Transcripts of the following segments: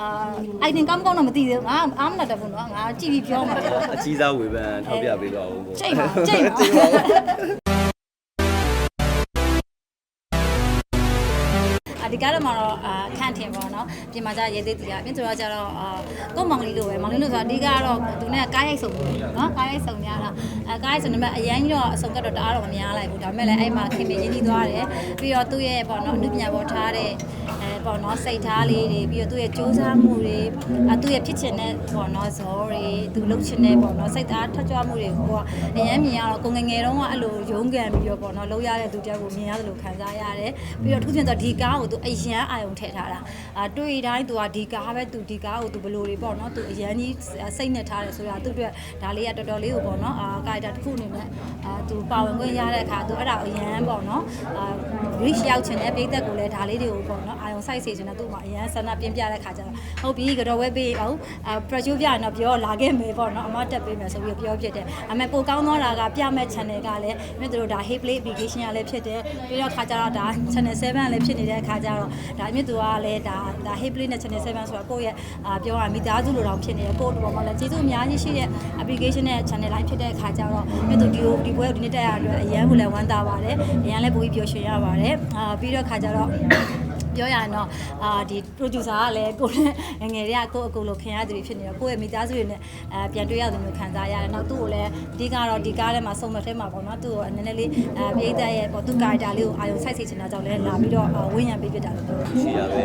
အာအိုင်တင်ကောင်းကောင်းတော့မသိသေးဘူးငါအားမနာတက်ဘူးနော်ငါကြည့်ပြီးပြောမှာအကြီးစားဝေဖန်ထောက်ပြပေးတော့ဦးပေါ့ကြိတ်ပါကြိတ်ပါ ဒီကားတော့မှာတော့အာခန့်ထင်ပေါ့နော်ပြင်မှာကျရေးသေးသေးတာပြင်ဆိုတော့ကျတော့အာကိုယ့်မောင်လေးလိုပဲမောင်လေးလိုဆိုတော့အဒီကားကတော့သူနဲ့ကားရိုက်ဆုံနော်ကားရိုက်ဆုံများတာအဲကားရိုက်ဆုံနေမဲ့အရန်ကြီးတော့အဆုံကတော့တအားတော့မများလိုက်ဘူးဒါပေမဲ့လည်းအဲ့မှာခင်မင်းရင်းနှီးသွားတယ်ပြီးတော့သူ့ရဲ့ပေါ့နော်အမှုပညာပေါ်ထားတဲ့အဲပေါ့နော်စိတ်ထားလေးတွေပြီးတော့သူ့ရဲ့စူးစမ်းမှုတွေအဲသူ့ရဲ့ဖြစ်ချင်တဲ့ပေါ့နော်ဇောတွေသူလှုပ်ချင်တဲ့ပေါ့နော်စိတ်သားထက်ကြွမှုတွေကိုကအရန်မြင်ရတော့ကိုငယ်ငယ်တုန်းကအဲ့လိုရုန်းကန်ပြီးတော့ပေါ့နော်လှုပ်ရတဲ့သူတယောက်ကိုမြင်ရတယ်လို့ခံစားရတယ်ပြီးတော့ထူးချင်တော့ဒီကားကိုသူအရန်အာယုံထည့်ထားတာအာတွေ့တိုင်းသူကဒီကားပဲသူဒီကားကိုသူဘယ်လိုတွေပေါ့နော်သူအရန်ကြီးစိတ်နဲ့ထားတယ်ဆိုတာသူ့အတွက်ဒါလေးကတော်တော်လေးကိုပေါ့နော်အာကာရီတာတစ်ခုအနေနဲ့အာသူပါဝင်ခွင့်ရတဲ့အခါသူအဲ့ဒါကိုအရန်ပေါ့နော်အာ reach ရောက်ချင်တဲ့ပြည်သက်ကိုလည်းဒါလေးတွေကိုပေါ့နော်အာယုံစိုက်စေချင်တဲ့သူ့မှာအရန်ဆန္ဒပြင်းပြတဲ့ခါကျတော့ဟုတ်ပြီကတော့ဝဲပေးအောင်အာ pressure ပြရင်တော့ပြောလာခဲ့မယ်ပေါ့နော်အမတက်ပေးမယ်ဆိုပြီးပြောဖြစ်တယ်အမေပိုကောင်းသောတာကပြမဲ့ channel ကလည်းမြင်တို့ဒါ hey play application ကလည်းဖြစ်တယ်ပြီးတော့ခါကျတော့ဒါ channel 7လည်းဖြစ်နေတဲ့ခါကျတော့ဒါမြင်တို့ကလည်းဒါဒါ hey play နဲ့ channel 7ဆိုတော့ကိုယ့်ရဲ့အာပြောရမိသားစုလိုတောင်ဖြစ်နေတယ်ကိုယ့်တို့ပေါ်မှာလည်းကျေးဇူးအများကြီးရှိတဲ့ application နဲ့ channel line ဖြစ်တဲ့ခါကျတော့မြင်တို့ဒီဒီပွဲကိုဒီနေ့တက်ရတဲ့အတွက်အရန်ကိုလည်းဝမ်းသာပါတယ်အရန်လည်းပိုပြီးပျော်ရွှင်ရပါတယ်အာပြီးတော့ခါကျတော့ ပြောရရင်တော့အာဒီ producer ကလည်းကိုယ်နဲ့ငယ်ငယ်တွေကကိုယ့်အကူလိုခင်ရသူတွေဖြစ်နေတော့ကိုယ့်ရဲ့မိသားစုတွေနဲ့အဲပြန်တွေ့ရတယ်မျိုးခံစားရတယ်။နောက်သူ့ကိုလည်းအဓိကတော့ဒီကားထဲမှာစုံမထဲမှာပေါ့နော်သူ့ကိုနည်းနည်းလေးအဲပြည်သက်ရဲ့ပေါ့သူ့ character လေးကိုအာရုံစိုက်စေချင်တာကြောင့်လည်းလာပြီးတော့ဝင်းရံပေးပြတာလို့ပြောတယ်ရှိရပဲ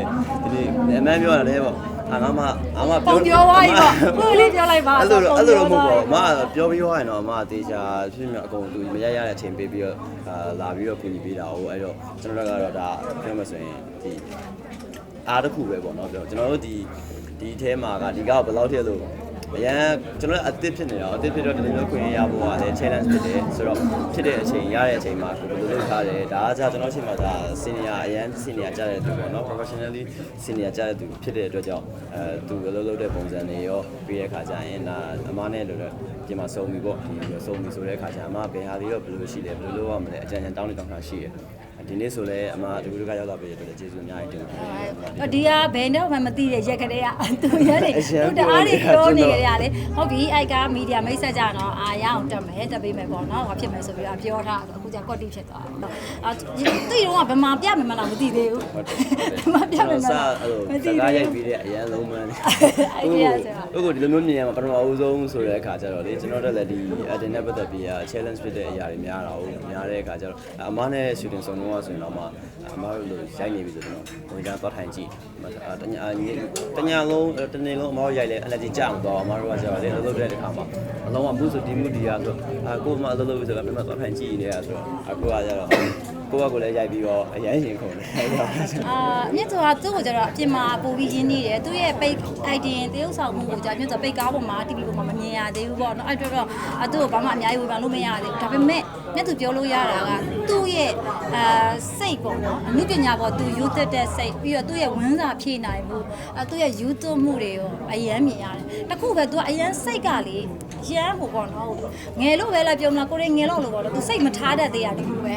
ဒီနေ့အမှန်ပြောတာလည်းပေါ့ အာငါမအာမ။ပုံပြောသွားပြီပေါ့။ကိုလေးပြောလိုက်ပါအဲ့လိုအဲ့လိုတော့မဟုတ်ပါဘူးအမပြောပြီးသွားရင်တော့အမတေချာဖြစ်မြအကုန်သူမရရတဲ့အချိန်ပေးပြီးတော့အာလာပြီးတော့ပြင်ပြီးတာဟုတ်အဲ့တော့ကျွန်တော်တို့ကတော့ဒါပြောမှဆိုရင်ဒီအားတစ်ခုပဲပေါ့နော်ပြောကျွန်တော်တို့ဒီဒီအဲထဲမှာကဒီကောက်ဘယ်လောက်ထိလို့ အရန်ကျွန်တော်အသစ်ဖြစ်နေတော့အသစ်ဖြစ်တော့ဒီလိုခွင့်ရဖို့ကလည်း challenge ဖြစ်တယ်ဆိုတော့ဖြစ်တဲ့အချိန်ရတဲ့အချိန်မှာကိုယ်လိုလုပ်ထားတယ်ဒါကကြာကျွန်တော်ရှိမှဒါ senior အရန် senior ကြတဲ့သူပေါ့နော် professionally senior ကြတဲ့သူဖြစ်တဲ့အတွက်ကြောင့်အဲသူအလုပ်လုပ်တဲ့ပုံစံတွေရောပြီးတဲ့ခါကျရင်ဒါအမားနဲ့လို့တော့ဒီမှာစုံပြီပေါ့ဒီလိုစုံပြီဆိုတဲ့ခါကျအမဘယ်ဟာလေးတော့ဘယ်လိုရှိလဲဘယ်လိုလုပ်ရမလဲအကြံဉာဏ်တောင်းနေတောင်းတာရှိတယ် ဒီနေ့ဆိုလဲအမဒီလိုကရောက်လာပြီအတွက်ကျေးဇူးအများကြီးတင်ပါတယ်။ဒီကဘယ်တော့မှမသိတဲ့ရက်ကလေးကသူရဲနေသူတအားတွေပြောနေကြရတယ်။ဟုတ်ပြီအိုက်ကမီဒီယာမိတ်ဆက်ကြတော့အာရအောင်တက်မယ်တက်ပေးမယ်ပေါ့နော်။ဘာဖြစ်မယ်ဆိုပြီးတော့ပြောထားအခု ကျကော့တီဖြစ်သွားတယ်နော်။အာသူတော့ဗမာပြမယ်မလားမသိသေးဘူး။ဗမာပြမယ်မစလားအဲ့လိုမစသိကားသေးရိုက်ဘူးပြီးတဲ့အရန်လုံးမန်းအဲ့ဒီအဲ့ဒါဟုတ်ကိုဒီလိုမျိုးမြင်ရမှာပထမအဦးဆုံးဆိုတဲ့အခါကျတော့လေကျွန်တော်တို့လည်းဒီ admin နဲ့ပတ်သက်ပြီး challenge ဖြစ်တဲ့အရာတွေများတာဟုတ်များတဲ့အခါကျတော့အမနဲ့ shooting ဆုံးတော့ဆိုရင်တော့မှအမတို့လိုရိုက်နေပြီဆိုတော့ဝင်ကြတော့ထိုင်ကြည့်တညာတညာလုံးတနေ့လုံးအမတို့ရိုက်လဲ allergy ကြအောင်တော့အမတို့ကကျတော့လေလှုပ်လှုပ်တဲ့အခါမှာအလုံးဝဘူးဆိုဒီမှုဒီရဆိုအကိုမလှုပ်လှုပ်ပြီးဆိုတော့ပြန်တော့ထိုင်ကြည့်နေတာဆိုတော့အကိုကကျတော့ကိုကကိုလည်းရိုက်ပြီးတော့အရန်ရှင်ခုန်တယ်အဲ့တော့အာမြင့်ဆိုတာသူ့ကိုကျတော့အပြင်မှာပို့ပြီးရင်းနေတယ်သူ့ရဲ့ပိတ် idea တရုပ်ဆောင်မှုကိုကြာမြင့်ဆိုပိတ်ကားပေါ်မှာ TV ပေါ်မှာမမြင်ရသေးဘူးပေါ့နော်အဲ့တော့တော့အသူ့ကိုဘာမှအများကြီးဝေဖန်လို့မရသေးဘူးဒါပေမဲ့မြင့်သူပြောလို့ရတာကသူ့ရဲ့အာစိတ်ပေါ့နော်အမှုပညာပေါ်သူယူသက်တဲ့စိတ်ပြီးတော့သူ့ရဲ့ဝန်းစာဖြည့်နိုင်မှုအဲသူ့ရဲ့ယူသွမှုတွေကိုအယမ်းမြင်ရတယ်တခုပဲသူကအယမ်းစိတ်ကလေရမ်းဟိုပေါ့နော်ငယ်လို့ပဲလားပြောမလားကိုရင်ငယ်လို့လို့ပေါ့နော်သူစိတ်မထားတတ်သေးတာဒီလိုပဲ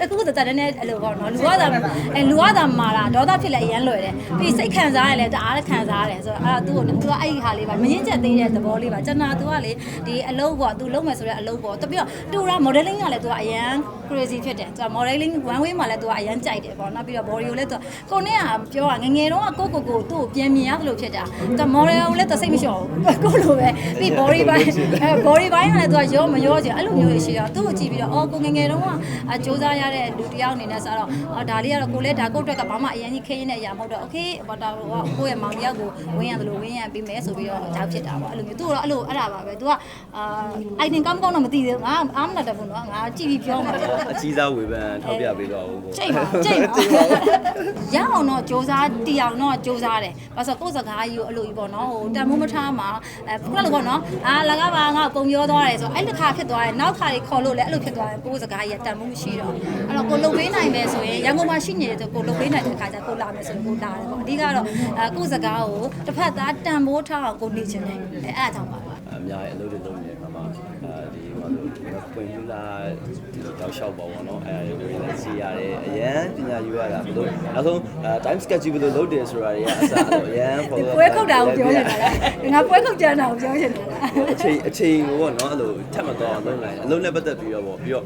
တခုတည်းတည်းနဲ့အဲ့လိုပေါ့နော်လူကသာအဲလူကသာမာတာဒေါသဖြစ်လဲအရန်လွယ်တယ်ပြီးစိတ်ခံစားရလဲတအားခံစားရတယ်ဆိုတော့အဲ့ဒါသူ့ကိုသူကအဲ့ဒီဟာလေးပါမရင်ချက်သေးတဲ့သဘောလေးပါကျွန်တော်သူကလေဒီအလုပ်ပေါ့သူလုံးမယ်ဆိုတဲ့အလုပ်ပေါ့တပြီးတော့တူတာ modeling ကလည်းသူကအရန် crazy ဖြစ်တယ်သူက modeling one way မှာလည်းသူကအရန်ကြိုက်တယ်ပေါ့နောက်ပြီးတော့ body ကိုလည်းသူကိုနဲ့ကပြောတာငငယ်တော့ကိုကိုကိုသူ့ကိုပြန်မြင်ရတယ်လို့ဖြစ်တာသူ model ကိုလည်းသူစိတ်မလျှော့ဘူးကိုလိုပဲပဲပြီး body ဘိုင်းအဲ body ဘိုင်းကလည်းသူကရောမရောချင်အဲ့လိုမျိုးတွေရှိတော့သူ့ကိုကြည့်ပြီးတော့အော်ကိုငယ်ငယ်တုန်းကစူးစမ်းရတဲ့လူတစ်ယောက်အနေနဲ့ဆိုတော့အော်ဒါလေးကတော့ကိုလည်းဒါကိုယ့်အတွက်ကဘာမှအရင်ကြီးခင်းနေတဲ့အရာမဟုတ်တော့ okay ဘာတော်ကကိုယ့်ရဲ့မောင်ရောက်ကိုဝင်ရတယ်လို့ဝင်ရပြီးမယ်ဆိုပြီးတော့ကြောက်ဖြစ်တာပေါ့အဲ့လိုမျိုးသူကတော့အဲ့လိုအဲ့ဒါပါပဲသူကအာ item ကောင်းကောင်းတော့မသိသေးဘူးငါအားမနာတတ်ဘူးနော်ငါကြည့်ပြီးပြောမှာဖြစ်တယ်အကြီးစားဝေဖန်ထောက်ပြပေးတော့ဦးပေါ့ ချိန်ပါချိန်ပါရအောင်တော့စူးစမ်းတရားအောင်တော့စူးစမ်းတယ်ဘာလို့ဆိုကိုယ့်စကားကြီးကိုအဲ့လိုကြီးပေါ့နော်ဟိုတန်မိုးမထားမှာအဲဘုခုနလိုပေါ့နော်အာလကားပါငါပုံပြောသွားတယ်ဆိုအဲ့တစ်ခါဖြစ်သွားတယ်နောက်ခါလေးခေါ်လို့လည်းအဲ့လိုဖြစ်သွားတယ်ကိုယ်စကားကြီးကတန်မိုးမရှိတော့အဲ့တော့ကိုလုံပေးနိုင်မယ်ဆိုရင်ရန်ကုန်မှာရှိနေတယ်ဆိုကိုလုံပေးနိုင်တဲ့ခါကျကိုလာမယ်ဆိုရင်ကိုလာတယ်ပေါ့အဓိကတော့အဲကိုယ်စကားကိုတစ်ဖက်သားတန်မိုးထားအောင်ကိုနေချင်တယ်အဲအဲ့အကြောင်းပါအများကြီးအလုပ်တွေလုပ်နေတဲ့ခါမှာအဲဒီ မှာဆိုပွင့်ဘူးလားဒီတော့ရှောက်ပါဘောနော်အဲ့ဒါတွေကိုလည်းစီရတယ်အရန်ပညာယူရတာဘယ်လိုနောက်ဆုံး time sketch ဘယ်လိုလုပ်တယ်ဆိုတာတွေကအစားတော့အရန်ဒီပွဲခုတ်တာကိုပြောနေတာလားငါပွဲခုတ်ကြတာကိုပြောနေတာလားအချိန်အချိန်ကိုပေါ့နော်အဲ့လိုထပ်မတော့လုပ်နိုင်အလုံးနဲ့ပတ်သက်ပြီးတော့ပေါ့ပြီးတော့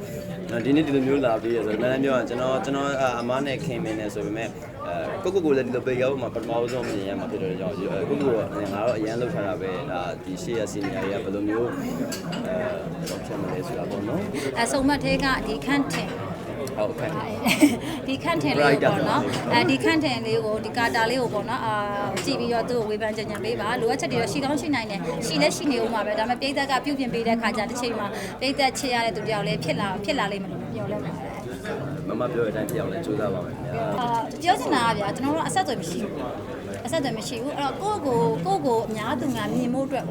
ဒီနေ့ဒီလိုမျိုးလာပြီးရဆိုတော့လည်းပြောရကျွန်တော်ကျွန်တော်အမားနဲ့ခင်မင်းနဲ့ဆိုပေမဲ့အဲကိုကိုကိုလည်းဒီလိုပေရောက်မှာပထမဆုံးမြင်ရမှာဖြစ်တဲ့ကြောင့်ကိုကိုကငါတော့အရန်လောက်ထားတာပဲဒါဒီရှေ့ရစီနီယာတွေကဘယ်လိုမျိုးအဲတော့ဖြစ်မလဲဆိုတာပေါ့နော်အဆုံမတ်သေးကဒီခန့်ထင်ဟုတ်ကဲ့ဒီခန့်ထင်လေးကိုပေါ့နော်အဲဒီခန့်ထင်လေးကိုဒီကာတာလေးကိုပေါ့နော်အာကြည့်ပြီးတော့သူ့ကိုဝေဖန်ကြံကြံပေးပါလိုအပ်ချက်တွေတော့ရှိကောင်းရှိနိုင်တယ်ရှိလဲရှိနေဦးမှာပဲဒါပေမဲ့ပြည်သက်ကပြုတ်ပြင်ပေးတဲ့ခါကျတစ်ချိန်မှာပြည်သက်ချစ်ရတဲ့သူတယောက်လည်းဖြစ်လာဖြစ်လာလိမ့်မယ်လို့ပြောလဲပါတယ်မမပြောတဲ့အတိုင်းပြောင်းလဲစူးစမ်းပါမယ်ခင်ဗျာအာပြောချင်တာကဗျာကျွန်တော်တို့အဆက်အသွယ်မရှိဘူး အဆက်အသွယ်မရှိဘူးအဲ့တော့ကိုယ့်ကိုကိုယ့်ကိုအများသူငါမြင်ဖို့အတွက်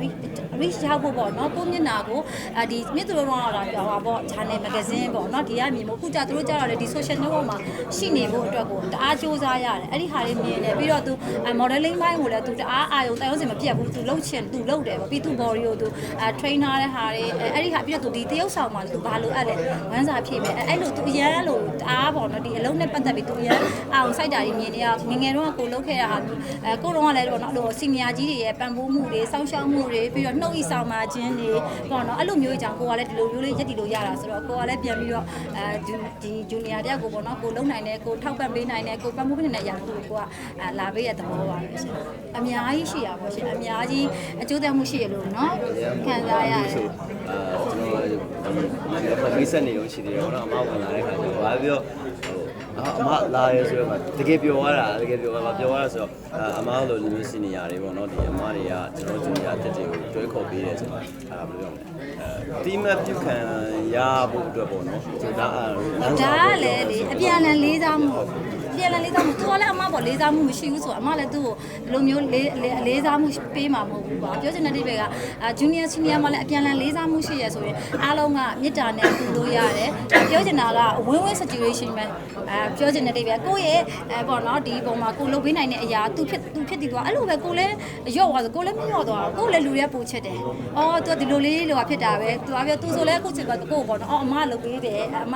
reach ရဖို့ပေါ့နော်ကိုယ့်မျက်နှာကိုအာဒီမြစ်သူတို့တော့လာပြောပါပေါ့ channel magazine ပေါ့နော်ဒီကမြင်ဖို့ခုကြသူတို့ကြတော့လေဒီ social network မှာရှိနေဖို့အတွက်ကိုတအားစူးစမ်းရတယ်အဲ့ဒီဟာလေးမြင်တယ်ပြီးတော့သူ modeling ဘိုင်းကိုလည်းသူတအားအာယုံတိုင်အောင်စင်မပြတ်ဘူးသူလှုပ်ချင်သူလှုပ်တယ်ပေါ့ပြီးသူ body ကိုသူအဲ trainer တဲ့ဟာတွေအဲ့ဒီဟာပြီးတော့သူဒီတရုပ်ဆောင်မှာသူဘာလို့အဲ့လဲဝမ်းစာဖြည့်မယ်အဲ့လိုသူအရန်လို့တအားပေါ့နော်ဒီအလုံးနဲ့ပတ်သက်ပြီးသူအရန်အောင်စိုက်တာကြီးမြင်နေရငငယ်တော့ကိုလှုပ်ခဲ့ရဟာအဲကိုတော့ကလည်းပေါ့နော်အဲ့လိုစီနီယာကြီးတွေရဲ့ပံ့ပိုးမှုတွေစောင့်ရှောက်မှုတွေပြီးတော့နှုတ်ဤဆောင်မှာခြင်းတွေပေါ့နော်အဲ့လိုမျိုးကြောင့်ကိုကလည်းဒီလိုမျိုးလေးရက်တီလို့ရတာဆိုတော့ကိုကလည်းပြန်ပြီးတော့အဲဒီဒီဂျူနီယာတယောက်ကိုပေါ့နော်ကိုလုံနိုင်တယ်ကိုထောက်ပံ့ပေးနိုင်တယ်ကိုပံ့ပိုးပေးနိုင်တဲ့အရာကိုကိုကလာပေးရတဲ့သဘောပါပဲရှင်အများကြီးရှိရပါရှင်အများကြီးအကျိုးသက်မှုရှိရလို့နော်ခံစားရတယ်ဆိုအာကျွန်တော်ဒီမိတ်ဆက်နေလို့ရှိသေးတယ်ပေါ့နော်အမဝင်လာတဲ့ခါကျတော့ဘာပြောဟို အာအမလာရဲဆိုတော့တကယ်ပြောရတာတကယ်ပြောရတာပြောရတာဆိုတော့အမလိုလူမျိုးစီနီယာတွေပေါ့နော်ဒီအမတွေကကျွန်တော်ဂျူနီယာတက်တွေကိုတွဲခေါ်ပေးတယ်ဆိုတော့အာဘယ်လိုလဲအဲတီမတ်ပြုခံရဖို့အတွက်ပေါ့နော်ဒါဒါဒါကလည်းလေအပြန်အလှန်လေးစားမှုအ ပြန်လည်းလေးစားမှုသူကလည်းအမပေါ့လေးစားမှုမရှိဘူးဆိုတော့အမလည်းသူ့ကိုဒီလိုမျိုးလေးလေးစားမှုပေးမှာမဟုတ်ဘူးပေါ့ပြောချင်တဲ့အိဗယ်ကဂျူနီယာဆီနီယာမှလည်းအပြန်လန်လေးစားမှုရှိရဆိုရင်အားလုံးကမေတ္တာနဲ့ပူလို့ရတယ်ပြောချင်တာက win win situation ပဲအဲပြောချင်တဲ့အိဗယ်ကိုယ့်ရဲ့အဲပေါ့နော်ဒီပုံမှာကိုလုပ်ပေးနိုင်တဲ့အရာသူဖြစ်သူဖြစ်တည်သွားအဲ့လိုပဲကိုလည်းရော့သွားဆိုကိုလည်းမရော့သွားကိုလည်းလူရဲပူချက်တယ်အော်သူဒီလိုလေးလိုဖြစ်တာပဲသူကပြောသူဆိုလဲအခုချိန်ကကိုပေါ့နော်အော်အမလုပ်ပေးတယ်အမ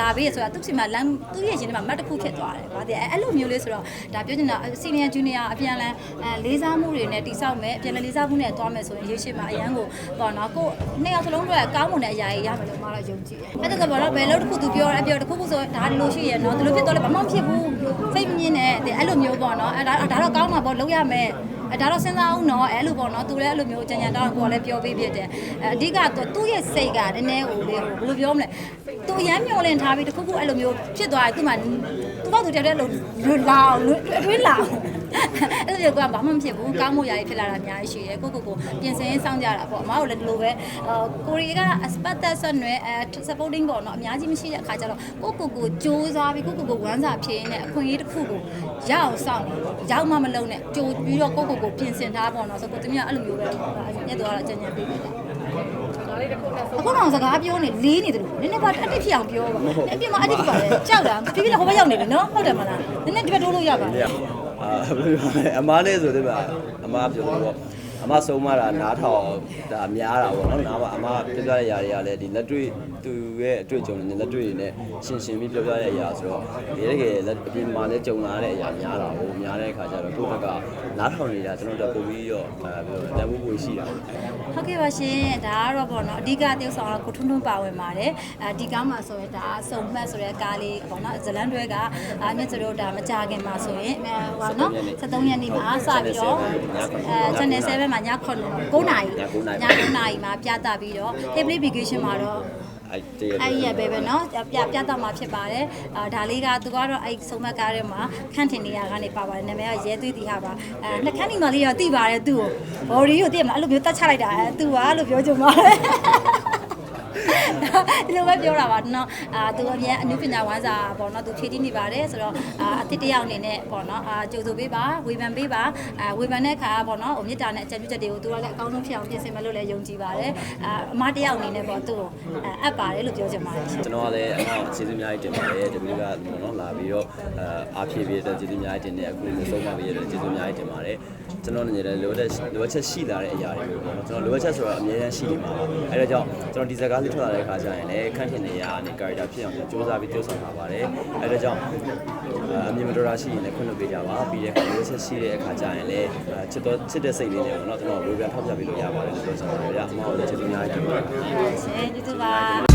လာပေးရဆိုတာသူချိန်မှာလမ်းသူ့ရဲ့ရှင်ထဲမှာမတ်တစ်ခုဖြစ်သွားတယ်ဗါတဲ့အဲ့လိုမျိုးလေးဆိုတော့ဒါပြောချင်တာ senior junior အပြန်လန်းအဲလေးစားမှုတွေနဲ့တိဆောက်မယ်အပြန်လန်းလေးစားမှုနဲ့သွားမယ်ဆိုရင်ရေရှည်မှာအရန်ကိုပေါ့နော်ကိုနှစ်ယောက်စလုံးတွေကကောင်းမွန်တဲ့အရာကြီးရမယ်လို့မတော့ယုံကြည်တယ်အဲ့ဒါကဘာလို့ဘယ်လို့တစ်ခုသူပြောတယ်အပြောတစ်ခုခုဆိုဒါဒီလိုရှိရနော်ဒီလိုဖြစ်တော့လည်းဘာမှမဖြစ်ဘူးစိတ်မမြင်နဲ့အဲ့လိုမျိုးပေါ့နော်အဲ့ဒါဒါတော့ကောင်းမှာပေါ့လုပ်ရမယ်အဲဒါတော့စဉ်းစားအောင်နော်အဲ့လိုပေါ့နော်သူလည်းအဲ့လိုမျိုးကြံကြံတောင်းကိုလည်းပြောပေးပြတယ်အဲအဓိကသူ့ရဲ့စိတ်ကနည်းနည်းဟိုလေဘယ်လိုပြောမလဲသူအရမ်းမျောလင့်ထားပြီးတခုခုအဲ့လိုမျိုးဖြစ်သွားတယ်သူမှ သူ့ဘောက်သူတက်တဲ့လိုလွတ်လာအောင်အတွင်းလာအောင်အဲ့လိုကဘာမှမဖြစ်ဘူးကောင်းမှုရာကြီးဖြစ်လာတာအများကြီးရှိတယ်ကိုကိုကိုပြင်ဆင်စောင့်ကြတာပေါ့အမတို့လည်းဒီလိုပဲကိုရီက expert ဆက်နွယ်အဲ supporting ပေါ့နော်အများကြီးမရှိတဲ့အခါကျတော့ကိုကိုကိုစူးစမ်းပြီးကိုကိုကိုဝမ်းစာဖြည့်နေအခွင့်အရေးတစ်ခုကိုရအောင်စောင့်ရောက်မှမလုံးနဲ့ကြိုပြီးတော့ကိုကိုကိုပြင်ဆင်ထားပေါ့နော်ဆိုကိုတမီးကအဲ့လိုမျိုးပဲညက်တော့အကြံဉာဏ်ပေးတ ယ်အခုတော့စကားပြောနေလေးနေတယ်လို့နည်းနည်းပါအတစ်ဖြစ်အောင်ပြောပါအပြင်မှာအတစ်ဖြစ်ပါလေကြောက်တာပြီးပြီးတော့ဟိုဘက်ရောက်နေပြီနော်ဟုတ်တယ်မလားနည်းနည်းဒီဘက်တိုးလို့ရပါ။အာဘယ်လိုလဲအမားလေးဆိုတဲ့မှာအမားပြောလို့ပေါ့ အမဆုံးမတာနားထောင်ဒါများတာပေါ့နော်နားမှာအမပြောပြတဲ့ຢာတွေကလည်းဒီလက်တွေ့သူရဲ့အတွေ့အကြုံတွေနဲ့လက်တွေ့တွေနဲ့ရှင်းရှင်းပြီးပြောပြတဲ့ຢာဆိုတော့ဒီတကယ်လက်အပြင်မှာလည်းကြုံလာတဲ့အရာများတာဟိုများတဲ့အခါကျတော့ကိုယ့်ဘက်ကနားထောင်နေတာကျွန်တော်တို့ပုံပြီးတော့အဲပြောတန်ဖိုးပွေရှိတာပေါ့ဟုတ်ကဲ့ပါရှင်ဒါကတော့ပေါ့နော်အဓိကတယောက်ဆောင်ကကိုထွန်းထွန်းပါဝင်ပါတယ်အဲဒီကားမှာဆိုရင်ဒါစုံမှတ်ဆိုတဲ့ကားလေးပေါ့နော်ဇလန်တွဲကအမြင့်စတို့ဒါမကြခင်မှာဆိုရင်အဲဟိုနော်73ရက်နေ့မှာစပြီးတော့အဲ channel 7မှာည9 9နာရီည9နာရီမှာပြသပြီးတော့ Heavy Vacation မှာတော့ အဲ့တည်း အဲ့ရပဲပဲเนาะပြပြတော့မှာဖြစ်ပါတယ်အာဒါလေးကသူကတော့အဲ့စုံမက်ကားထဲမှာခန့်တင်နေရကနေပါပါတယ်နာမည်ကရဲသွေးတီဟာပါအဲနှခမ်းဒီမလေးတော့တိပါတယ်သူ့ကိုဘော်ဒီကိုသိမလားအဲ့လိုမျိုးတတ်ချလိုက်တာအဲသူကလို့ပြောကြမှာ ဒီလိုပဲပြောတာပါနော်အာသူအမြန်အမှုပညာဝမ်းစာပေါ့နော်သူဖြည့်တည်နေပါတယ်ဆိုတော့အာအစ်တယောက်အနေနဲ့ပေါ့နော်အာကြိုဆိုပေးပါဝေဖန်ပေးပါအာဝေဖန်တဲ့အခါပေါ့နော်ဟိုမြစ်တာနဲ့အကြံပြုချက်တွေကိုသူကလည်းအကောင်းဆုံးဖြစ်အောင်ပြင်ဆင်မယ်လို့လည်းယုံကြည်ပါတယ်အာအမတယောက်အနေနဲ့ပေါ့သူ့ကိုအပ်ပါတယ်လို့ပြောချင်ပါတယ်ရှင်ကျွန်တော်ကလည်းအမကိုကျေးဇူးအများကြီးတင်ပါတယ်တပည့်ကပေါ့နော်လာပြီးတော့အာအားဖြည့်ပေးတဲ့ကျေးဇူးအများကြီးတင်တယ်အခုလိုဆုံးမပေးရတဲ့ကျေးဇူးအများကြီးတင်ပါတယ် ကျွန်တော်နေလည်းလိုအပ်တဲ့လိုအပ်ချက်ရှိလာတဲ့အရာတွေပေါ့နော်ကျွန်တော်လိုအပ်ချက်ဆိုတော့အများကြီးရှိနေမှာပါအဲဒါကြောင့်ကျွန်တော်ဒီဇာတ်ကားလေးထွက်ထွက်လာတဲ့ခါကျရင်လည်းခန့်ထင်နေရအနေ character ဖြစ်အောင်စူးစမ်းပြီးပြုဆောင်လာပါတယ်အဲဒါကြောင့်အမြင်မတော်တာရှိရင်လည်းခွင့်လွှတ်ပေးကြပါပြီးတဲ့အခါလိုချက်ရှိတဲ့အခါကျရင်လည်းချစ်တော့ချစ်တဲ့စိတ်လေးနဲ့ပေါ့နော်ကျွန်တော်ဝေပြန်ထောက်ပြပေးလို့ရပါတယ်လို့ပြောချင်ပါတယ်ဗျာအမောလည်းချစ်သူများကြီးပါရှင်ကျေးဇူးပါ